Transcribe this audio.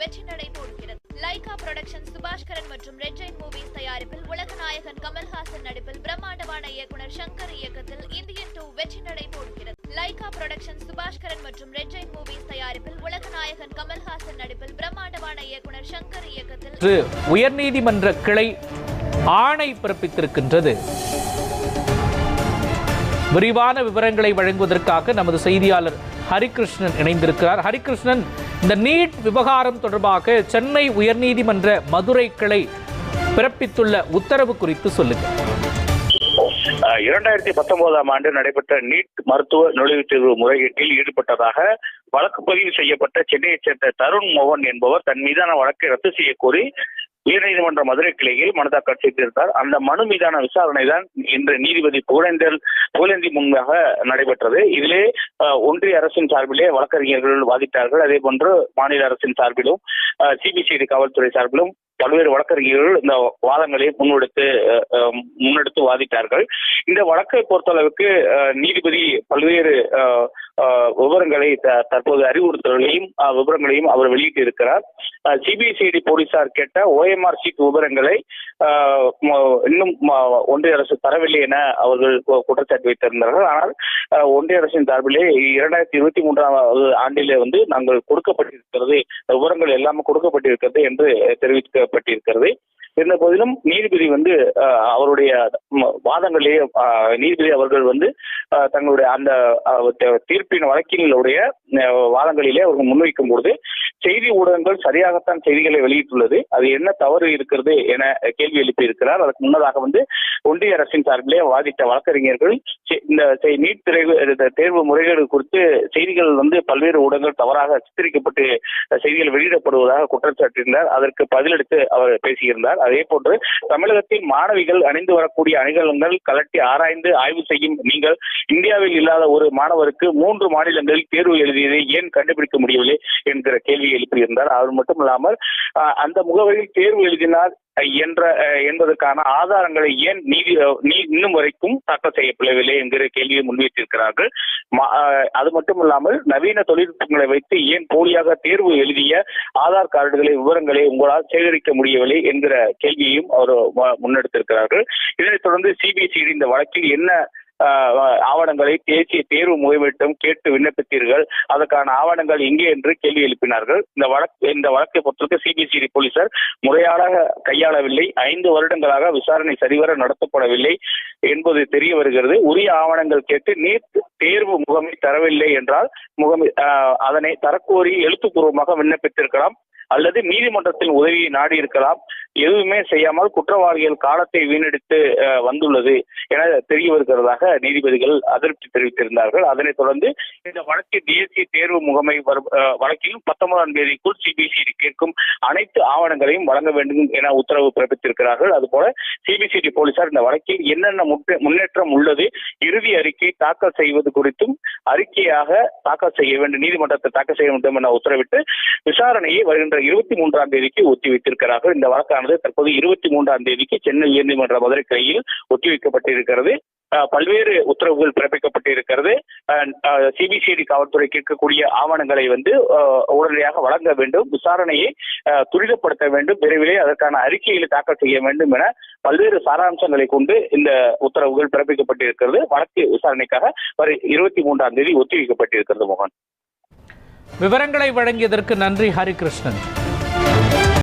வெற்றி நடை போடுகிறது லைகா புரொடக்ஷன் சுபாஷ்கரன் மற்றும் ரெட் ஜெயின் மூவிஸ் தயாரிப்பில் உலக நாயகன் கமல்ஹாசன் நடிப்பில் பிரம்மாண்டமான இயக்குனர் சங்கர் இயக்கத்தில் இந்தியன் டூ வெற்றி நடை போடுகிறது லைகா புரொடக்ஷன் சுபாஷ்கரன் மற்றும் ரெட் ஜெயின் மூவிஸ் தயாரிப்பில் உலக நாயகன் கமல்ஹாசன் நடிப்பில் பிரம்மாண்டமான இயக்குனர் சங்கர் இயக்கத்தில் உயர்நீதிமன்ற கிளை ஆணை பிறப்பித்திருக்கின்றது. விரிவான விவரங்களை வழங்குவதற்காக நமது செய்தியாளர் ஹரிகிருஷ்ணன் இணைந்திருக்கிறார். ஹரிகிருஷ்ணன் இந்த நீட் விவகாரம் தொடர்பாக சென்னை உயர்நீதிமன்ற மதுரை கிளை பிறப்பித்துள்ள உத்தரவு குறித்து சொல்லுங்க. இரண்டாயிரத்தி பத்தொன்பதாம் ஆண்டு நடைபெற்ற நீட் மருத்துவ நுழைவுத் தேர்வு முறைகேட்டில் ஈடுபட்டதாக வழக்கு பதிவு செய்யப்பட்ட சென்னையைச் சேர்ந்த தருண் மோகன் என்பவர் தன் மீதான வழக்கை ரத்து செய்யக்கோரி உயர்நீதிமன்ற மதுரை கிளையில் மனு கட்சி செய்திருந்தார். அந்த மனு மீதான விசாரணை தான் இன்று நீதிபதி புகழேந்தல் புகழேந்தி முன்பாக நடைபெற்றது. இதிலே ஒன்றிய அரசின் சார்பிலே வழக்கறிஞர்கள் வாதிட்டார்கள். அதே போன்று மாநில அரசின் சார்பிலும் சிபிசிஐடி காவல்துறை சார்பிலும் பல்வேறு வழக்கறிஞர்கள் இந்த வாதங்களை முன்னெடுத்து அஹ், முன்னெடுத்து வாதிட்டார்கள். இந்த வழக்கை பொறுத்தளவுக்கு அஹ், நீதிபதி பல்வேறு விவரங்களை த- தற்போது அறிவுறுத்தல்களையும் விவரங்களையும் அவர் வெளியிட்டு இருக்கிறார் சிபிசிஐடி போலீசார் கேட்ட ஓஎம்ஆர் சீட் விவரங்களை இன்னும் ஒன்றிய அரசு தரவில்லை என அவர்கள் கு- குற்றச்சாட்டு வைத்திருந்தார்கள். ஆனால் ஒன்றிய அரசின் சார்பிலே இரண்டாயிரத்தி இருபத்தி மூன்றாம் ஆண்டிலே வந்து நாங்கள் கொடுக்கப்பட்டிருக்கிறது விவரங்கள் எல்லாமே கொடுக்கப்பட்டிருக்கிறது என்று தெரிவிக்கப்பட்டிருக்கிறது. இருந்த போதிலும் நீதிபதி வந்து அவருடைய ம- வாதங்களே நீதிபதி அவர்கள் வந்து தங்களுடைய அந்த தீர்ப்பின் வழக்கினுடைய வாதங்களிலே அவர்கள் முன்வைக்கும் பொழுது செய்தி ஊடகங்கள் சரியாகத்தான் செய்திகளை வெளியிட்டுள்ளது. அது என்ன தவறு இருக்கிறது என கேள்வி எழுப்பி இருக்கிறார் அதற்கு முன்னதாக வந்து ஒன்றிய அரசின் சார்பிலே வாதிட்ட வழக்கறிஞர்கள் செ- இந்த நீட் தேர்வு தேர்வு முறைகேடு குறித்து செய்திகள் வந்து பல்வேறு ஊடகங்கள் தவறாக சித்தரிக்கப்பட்டு செய்திகள் வெளியிடப்படுவதாக குற்றம் சாட்டியிருந்தார் அதற்கு பதிலளித்து அவர் பேசியிருந்தார். அதே போன்று தமிழகத்தில் மாணவிகள் அணிந்து வரக்கூடிய அணிகலன்கள் கலட்டி ஆராய்ந்து ஆய்வு செய்யும் நீங்கள் இந்தியாவில் இல்லாத ஒரு மாணவருக்கு மூன்று மாநிலங்களில் தேர்வு எழுதியதை ஏன் கண்டுபிடிக்க முடியவில்லை என்கிற கேள்வியை எழுப்பியிருந்தார். அது மட்டும் இல்லாமல் அந்த முகவரியில் தேர்வு எழுதினார் என்ற என்பதற்கான ஆதாரங்களை ஏன் நீதி நீ- இன்னும் வரைக்கும் தாக்கல் செய்யப்படவில்லை என்கிற கேள்வியை முன்வைத்திருக்கிறார்கள். அது மட்டும் இல்லாமல் நவீன தொழில்நுட்பங்களை வைத்து ஏன் போலியாக தேர்வு எழுதிய ஆதார் கார்டுகளை விவரங்களை உங்களால் சேகரிக்க முடியவில்லை என்கிற கேள்வியையும் அவர் ம- முன்னெடுத்திருக்கிறார்கள். இதனைத் தொடர்ந்து சிபிசிஐடி இந்த வழக்கில் என்ன ஆவணங்களை தேசிய தேர்வு முகமையிடம் கேட்டு விண்ணப்பித்தீர்கள். அதற்கான ஆவணங்கள் எங்கே என்று கேள்வி எழுப்பினார்கள். இந்த வழக்கு இந்த வழக்கை பொறுத்தவரைக்கும் சிபிசிஐடி போலீசார் முறையாக கையாளவில்லை. ஐந்து வருடங்களாக விசாரணை சரிவர நடத்தப்படவில்லை என்பது தெரிய வருகிறது. உரிய ஆவணங்கள் கேட்டு நீட் தேர்வு முகமை தரவில்லை என்றால் முகமை அதனை தரக்கோரி எழுத்துப்பூர்வமாக விண்ணப்பித்திருக்கலாம். அல்லது நீதிமன்றத்தின் உதவியை நாடி இருக்கலாம். எதுவுமே செய்யாமல் குற்றவாளிகள் காலத்தை வீணடித்து வந்துள்ளது என தெரிய வருகிறதாக நீதிபதிகள் அதிருப்தி தெரிவித்திருந்தார்கள். அதனைத் தொடர்ந்து இந்த வழக்கில் தேசிய தேர்வு முகமை வழக்கிலும் வழக்கில் பத்தொன்பதாம் தேதிக்குள் சிபிசிஐடி கேட்கும் அனைத்து ஆவணங்களையும் வழங்க வேண்டும் என உத்தரவு பிறப்பித்திருக்கிறார்கள். அதுபோல சிபிசிஐடி போலீசார் இந்த வழக்கில் என்னென்ன முன்னேற்றம் உள்ளது இறுதி அறிக்கை தாக்கல் செய்வது குறித்தும் அறிக்கையாக தாக்கல் செய்ய வேண்டும் நீதிமன்றத்தை தாக்கல் செய்ய வேண்டும் என உத்தரவிட்டு விசாரணையை வருகின்ற இருபத்தி மூன்றாம் தேதிக்கு ஒத்திவைத்திருக்கிறார்கள். இந்த வழக்கானது தற்போது இருபத்தி மூன்றாம் தேதிக்கு சென்னை உயர்நீதிமன்ற மதுரை கிளையில் ஒத்திவைக்கப்பட்டிருக்கிறது. பல்வேறு உத்தரவுகள் பிறப்பிக்கப்பட்டிருக்கிறது. சிபிசிஐடி காவல்துறை கேட்கக்கூடிய ஆவணங்களை வந்து உடனடியாக வழங்க வேண்டும். விசாரணையை துரிதப்படுத்த வேண்டும். விரைவிலே அதற்கான அறிக்கைகளை தாக்கல் செய்ய வேண்டும் என பல்வேறு சாராம்சங்களை கொண்டு இந்த உத்தரவுகள் பிறப்பிக்கப்பட்டிருக்கிறது. வழக்கு விசாரணைக்காக வரை இருபத்தி மூன்றாம் தேதி ஒத்திவைக்கப்பட்டிருக்கிறது மோகன். விவரங்களை வழங்கியதற்கு நன்றி ஹரிகிருஷ்ணன்.